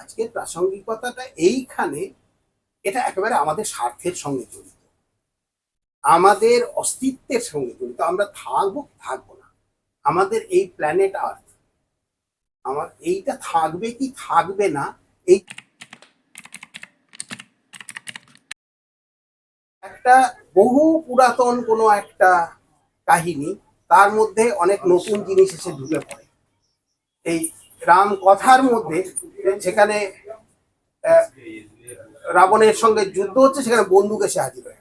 আজকের প্রাসঙ্গিকতাটা এইখানে এটা একেবারে আমাদের স্বার্থের সঙ্গে জড়িত। আমাদের অস্তিত্বের সঙ্গে জড়িত। আমরা থাকব থাকব না? আমাদের এই প্ল্যানেট আর্থ আমার এইটা থাকবে কি থাকবে না, এই একটা বহু পুরাতন কোনো একটা কাহিনী, তার মধ্যে অনেক নতুন জিনিস এসে ঢুকে পড়ে। এই রাম কথার মধ্যে সেখানে রাবণের সঙ্গে যুদ্ধ হচ্ছে, সেখানে বন্দুক এসে হাজির হয়ে।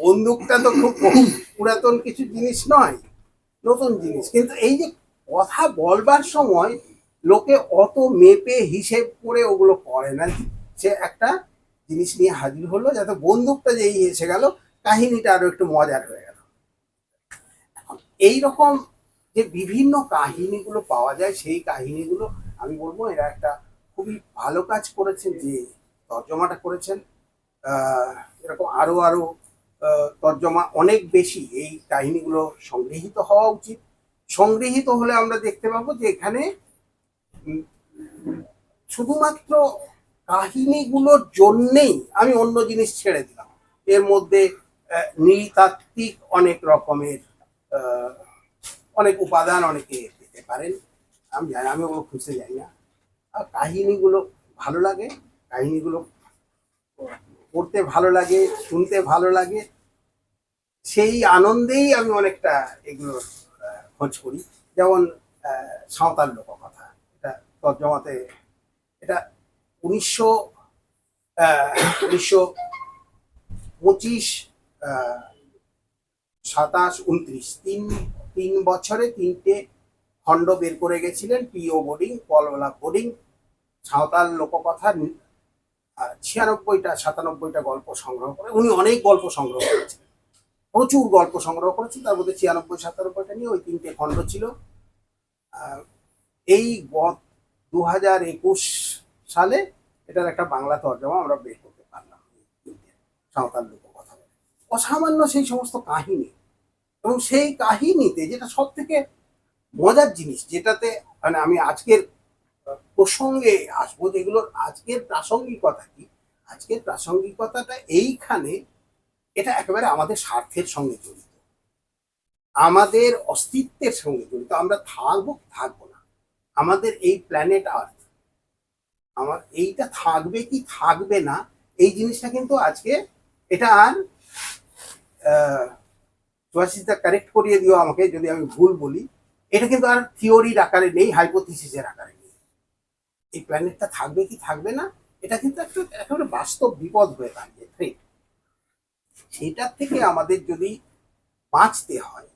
বন্দুকটা তো খুব পুরাতন কিছু জিনিস নয়, নতুন জিনিস। কিন্তু এই যে কথা বলবার সময় লোকে অত মেপে হিসেব করে ওগুলো করে না। সে একটা জিনিস নিয়ে হাজির হলো, যাতে বন্দুকটা যেই এসে গেল, কাহিনীটা আরও একটু মজার হয়ে গেল। এখন এইরকম যে বিভিন্ন কাহিনীগুলো পাওয়া যায় সেই কাহিনীগুলো আমি বলব এরা একটা খুবই ভালো কাজ করেছেন যে তর্জমাটা করেছেন। এরকম আরও আরও আহ, তর্জমা অনেক বেশি এই কাহিনীগুলো সংগৃহীত হওয়া উচিত। সংগৃহীত হলে আমরা দেখতে পাবো যে এখানে শুধুমাত্র কাহিনীগুলোর জন্যেই আমি অন্য জিনিস ছেড়ে দিলাম। এর মধ্যে নৃতাত্ত্বিক অনেক রকমের অনেক উপাদান অনেকে পেতে পারেন। আমি জানি আমি ওগুলো খুঁজতে যাই না। আর কাহিনিগুলো ভালো লাগে, কাহিনিগুলো পড়তে ভালো লাগে, শুনতে ভালো লাগে। সেই আনন্দেই আমি অনেকটা এগুলো খোঁজ করি। যেমন সাঁওতাল লোককথা। এটা তর্জমাতে, এটা উনিশশো উনিশশো পঁচিশ সাতাশ, উনত্রিশ, তিন তিন বছরে তিনটে খণ্ড বের করে গেছিলেন পিও বোর্ডিং পলওয়ালা বোর্ডিং সাঁওতাল লোককথা ছিয়ানব্বইটা, সাতানব্বইটা গল্প সংগ্রহ করে। উনি অনেক গল্প সংগ্রহ করেছিলেন প্রচুর গল্প সংগ্রহ করেছেন, তার মধ্যে ছিয়ানব্বই, সাতানব্বইটা নিয়ে ওই তিনটে খণ্ড ছিল। এই দু হাজার একুশ সালে এটার একটা বাংলা তর্জমা আমরা বের করতে পারলাম। সাঁওতাল লোককথা। অসামান্য সেই সমস্ত কাহিনী। এবং সেই কাহিনীতে যেটা সব থেকে মজার জিনিস, যেটাতে মানে আমি আজকের প্রসঙ্গে আসব, যেগুলোর আজকের প্রাসঙ্গিকতা কি? আজকের প্রাসঙ্গিকতাটা এইখানে এটা একেবারে আমাদের স্বার্থের সঙ্গে জড়িত। আমাদের অস্তিত্বের সঙ্গে জড়িত। আমরা থাকব থাকব না? আমাদের এই প্ল্যানেট আর্থ আমার এইটা থাকবে কি থাকবে না? এই জিনিসটা কিন্তু আজকে এটা আর সুভাষিতা কারেক্ট করিয়ে দিও আমাকে, যদি আমি ভুল বলি। এটা কিন্তু আর থিওরির আকারে নেই হাইপোথিসিসের আকারে নেই। এই প্ল্যানেটটা থাকবে কি থাকবে না, এটা কিন্তু একটা একেবারে বাস্তব বিপদ হয়ে দাঁড়িয়ে থ্রেট সেটার থেকে আমাদের যদি বাঁচতে হয়,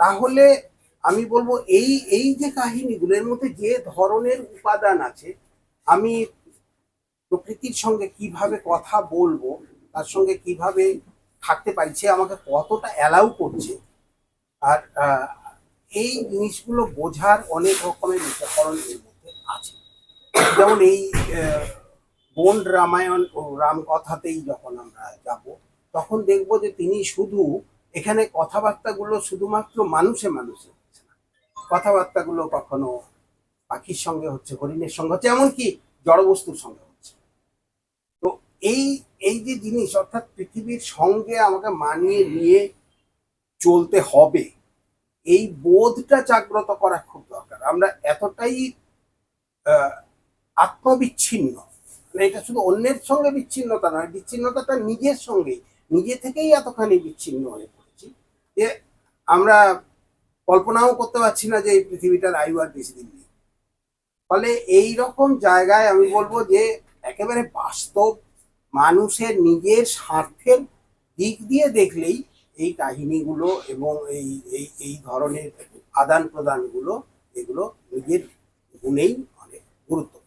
তাহলে আমি বলব এই এই যে কাহিনীগুলোর মধ্যে যে ধরনের উপাদান আছে, আমি প্রকৃতির সঙ্গে কীভাবে কথা বলব, তার সঙ্গে কীভাবে থাকতে পারি, সে আমাকে কতটা অ্যালাউ করছে। আর এই জিনিসগুলো বোঝার অনেক রকমের উপকরণ এর মধ্যে আছে। যেমন এই বন রামায়ণ ও রামকথাতেই যখন আমরা যাব, তখন দেখব যে তিনি শুধু এখানে কথাবার্তাগুলো শুধুমাত্র মানুষে মানুষে হচ্ছে না। কথাবার্তাগুলো কখনো পাখির সঙ্গে হচ্ছে, হরিণের সঙ্গে হচ্ছে, এমনকি জড়বস্তুর সঙ্গে হচ্ছে। তো এই এই যে জিনিস, অর্থাৎ পৃথিবীর সঙ্গে আমাকে মানিয়ে নিয়ে চলতে হবে, এই বোধটা জাগ্রত করা খুব দরকার। আমরা এতটাই আত্মবিচ্ছিন্ন মানে এটা শুধু অন্যের সঙ্গে বিচ্ছিন্নতা নয় বিচ্ছিন্নতাটা নিজের সঙ্গেই, নিজে থেকেই এতখানি বিচ্ছিন্ন হয়ে পড়েছি যে আমরা কল্পনাও করতে পারছি না যে এই পৃথিবীটার আয়ু আর বেশি দিন নেই। ফলে এই রকম জায়গায় আমি বলব যে একেবারে বাস্তব মানুষের নিজের স্বার্থের দিক দিয়ে দেখলেই এই কাহিনীগুলো এবং এই এই এই ধরনের আদান প্রদানগুলো এগুলো নিজের গুণেই অনেক গুরুত্ব।